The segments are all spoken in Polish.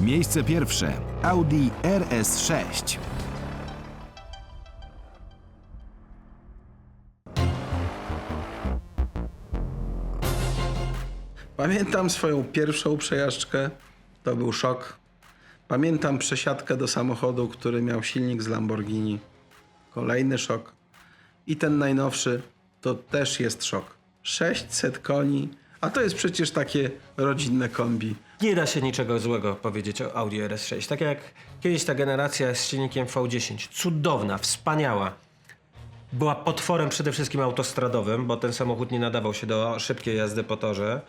Miejsce pierwsze. Audi RS6. Pamiętam swoją pierwszą przejażdżkę, to był szok. Pamiętam przesiadkę do samochodu, który miał silnik z Lamborghini. Kolejny szok. I ten najnowszy to też jest szok. 600 koni, a to jest przecież takie rodzinne kombi. Nie da się niczego złego powiedzieć o Audi RS6. Tak jak kiedyś ta generacja z silnikiem V10. Cudowna, wspaniała. Była potworem przede wszystkim autostradowym, bo ten samochód nie nadawał się do szybkiej jazdy po torze,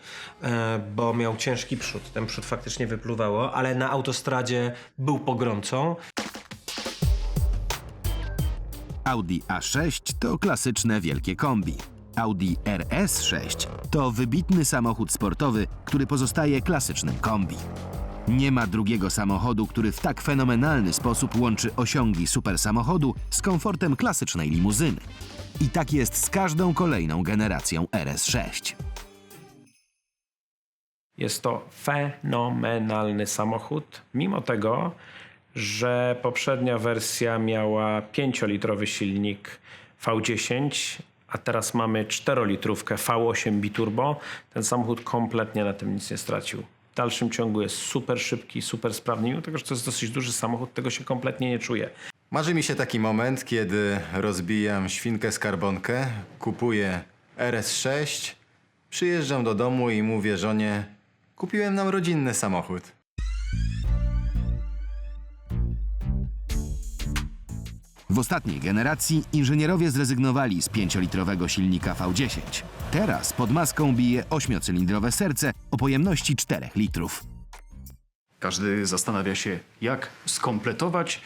e, bo miał ciężki przód. Ten przód faktycznie wypluwało, ale na autostradzie był pogromcą. Audi A6 to klasyczne wielkie kombi. Audi RS6 to wybitny samochód sportowy, który pozostaje klasycznym kombi. Nie ma drugiego samochodu, który w tak fenomenalny sposób łączy osiągi supersamochodu z komfortem klasycznej limuzyny. I tak jest z każdą kolejną generacją RS6. Jest to fenomenalny samochód, mimo tego, że poprzednia wersja miała 5-litrowy silnik V10, a teraz mamy 4-litrówkę V8 biturbo. Ten samochód kompletnie na tym nic nie stracił. W dalszym ciągu jest super szybki, super sprawny, mimo tego, że to jest dosyć duży samochód, tego się kompletnie nie czuje. Marzy mi się taki moment, kiedy rozbijam świnkę skarbonkę, kupuję RS6, przyjeżdżam do domu i mówię żonie, kupiłem nam rodzinny samochód. W ostatniej generacji inżynierowie zrezygnowali z 5-litrowego silnika V10. Teraz pod maską bije 8-cylindrowe serce o pojemności 4 litrów. Każdy zastanawia się, jak skompletować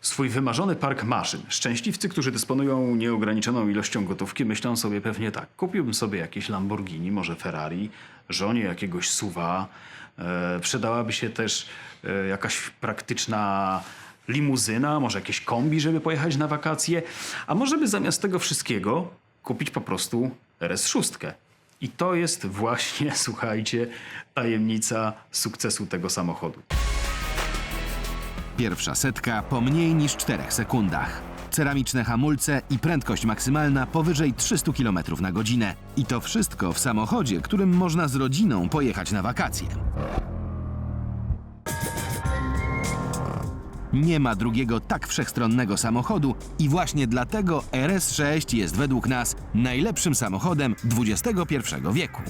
swój wymarzony park maszyn. Szczęśliwcy, którzy dysponują nieograniczoną ilością gotówki, myślą sobie pewnie tak: kupiłbym sobie jakieś Lamborghini, może Ferrari, żonie jakiegoś suwa. E, przydałaby się też e, jakaś praktyczna limuzyna, może jakieś kombi, żeby pojechać na wakacje. A może by zamiast tego wszystkiego kupić po prostu RS6. I to jest właśnie, słuchajcie, tajemnica sukcesu tego samochodu. Pierwsza setka po mniej niż 4 sekundach. Ceramiczne hamulce i prędkość maksymalna powyżej 300 km na godzinę. I to wszystko w samochodzie, którym można z rodziną pojechać na wakacje. Nie ma drugiego tak wszechstronnego samochodu i właśnie dlatego RS6 jest według nas najlepszym samochodem XXI wieku.